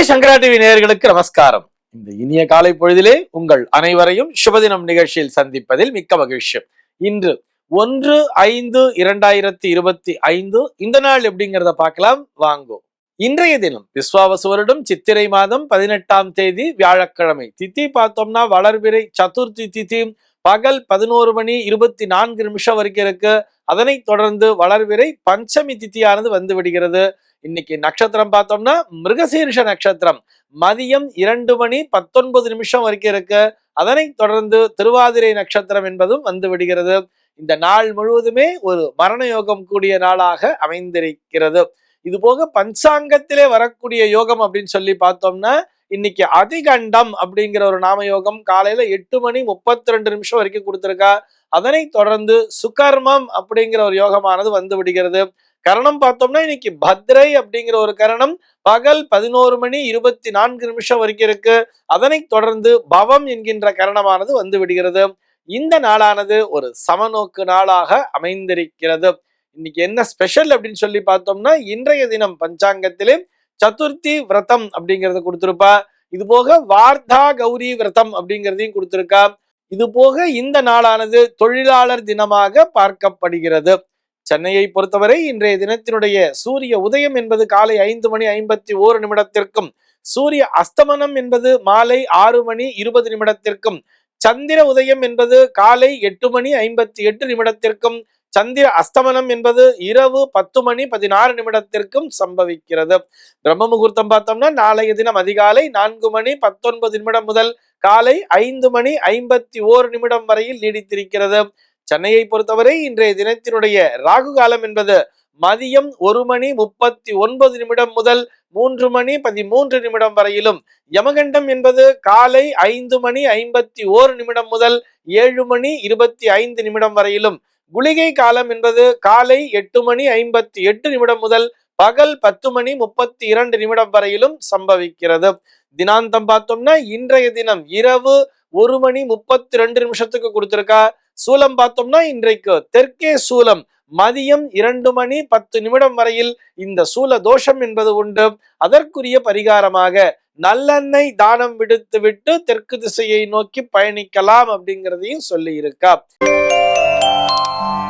நெல்லை சங்கரா TV நேயர்களுக்கு நமஸ்காரம். இந்த இனிய காலை பொழுதிலே உங்கள் அனைவரையும் சுபதினம் நிகழ்ச்சியில் சந்திப்பதில் மிக்க மகிழ்ச்சி. இன்று ஒன்று ஐந்து இரண்டாயிரத்தி இருபத்தி ஐந்து இந்த நாள் எப்படிங்கிறத பார்க்கலாம். வாங்கோ. இன்றைய தினம் விஸ்வாவசு வருடம் சித்திரை மாதம் பதினெட்டாம் தேதி வியாழக்கிழமை. தித்தி பார்த்தோம்னா வளர்பிறை சதுர்த்தி தித்தி பகல் பதினோரு மணி இருபத்தி நான்கு நிமிஷம் வரைக்கும் இருக்கு. அதனைத் தொடர்ந்து வளர்விரை பஞ்சமி தித்தியானது வந்து விடுகிறது. இன்னைக்கு நட்சத்திரம் பார்த்தோம்னா மிருகசீர்ஷ நட்சத்திரம். மதியம் இரண்டு மணி பத்தொன்பது நிமிஷம் வரைக்கும் இருக்கு. அதனை தொடர்ந்து திருவாதிரை நட்சத்திரம் என்பதும் வந்து விடுகிறது. இந்த நாள் முழுவதுமே ஒரு மரண யோகம் கூடிய நாளாக அமைந்திருக்கிறது. இது போக பஞ்சாங்கத்திலே வரக்கூடிய யோகம் அப்படின்னு சொல்லி பார்த்தோம்னா இன்னைக்கு அதிகண்டம் அப்படிங்கிற ஒரு நாம யோகம் காலையில எட்டு மணி முப்பத்தி ரெண்டு நிமிஷம் வரைக்கும் கொடுத்துருக்கா. அதனை தொடர்ந்து சுகர்மம் அப்படிங்கிற ஒரு யோகமானது வந்து விடுகிறது. கரணம் பார்த்தோம்னா இன்னைக்கு பத்ரை அப்படிங்கிற ஒரு கரணம் பகல் பதினோரு மணி இருபத்தி நான்கு நிமிஷம் வரைக்கும் இருக்கு. அதனைத் தொடர்ந்து பவம் என்கின்ற கரணமானது வந்து விடுகிறது. இந்த நாளானது ஒரு சமநோக்கு நாளாக அமைந்திருக்கிறது. இன்னைக்கு என்ன ஸ்பெஷல் அப்படின்னு சொல்லி பார்த்தோம்னா இன்றைய தினம் பஞ்சாங்கத்திலே சதுர்த்தி விரதம் அப்படிங்கறத கொடுத்திருப்பா. இது போக வார்த்தா கௌரி விரதம் அப்படிங்கிறதையும் கொடுத்திருக்கா. இது போக இந்த நாளானது தொழிலாளர் தினமாக பார்க்கப்படுகிறது. சென்னையை பொறுத்தவரை இன்றைய தினத்தினுடைய சூரிய உதயம் என்பது காலை ஐந்து மணி ஐம்பத்தி ஓரு நிமிடத்திற்கும் சூரிய அஸ்தமனம் என்பது மாலை ஆறு மணி இருபது நிமிடத்திற்கும் சந்திர உதயம் என்பது காலை எட்டு மணி ஐம்பத்தி எட்டு நிமிடத்திற்கும் சந்திர அஸ்தமனம் என்பது இரவு பத்து மணி பதினாறு நிமிடத்திற்கும் சம்பவிக்கிறது. பிரம்ம முகூர்த்தம் பார்த்தோம்னா நாளைய தினம் அதிகாலை நான்கு மணி பத்தொன்பது நிமிடம் முதல் காலை ஐந்து மணி ஐம்பத்தி ஓரு நிமிடம் வரையில் நீடித்திருக்கிறது. சென்னையை பொறுத்தவரை இன்றைய தினத்தினுடைய ராகு காலம் என்பது மதியம் ஒரு மணி முப்பத்தி ஒன்பது நிமிடம் முதல் மூன்று மணி பதிமூன்று நிமிடம் வரையிலும். யமகண்டம் என்பது காலை ஐந்து மணி ஐம்பத்தி ஓரு நிமிடம் முதல் ஏழு மணி இருபத்தி ஐந்து நிமிடம் வரையிலும். குளிகை காலம் என்பது காலை எட்டு மணி ஐம்பத்தி எட்டு நிமிடம் முதல் பகல் பத்து மணி முப்பத்தி இரண்டு நிமிடம் வரையிலும் சம்பவிக்கிறது. தினாந்தம் பார்த்தோம்னா இன்றைய தினம் இரவு ஒரு மணி முப்பத்தி ரெண்டு நிமிஷத்துக்கு கொடுத்திருக்கா. சூலம் பார்த்தோம்னா இன்றைக்கு தெற்கே சூலம் மதியம் இரண்டு மணி பத்து நிமிடம் வரையில் இந்த சூல தோஷம் என்பது உண்டு. அதற்குரிய பரிகாரமாக நல்லெண்ணெய் தானம் விடுத்து விட்டு தெற்கு திசையை நோக்கி பயணிக்கலாம் அப்படிங்கிறதையும் சொல்லி இருக்கா Thank you.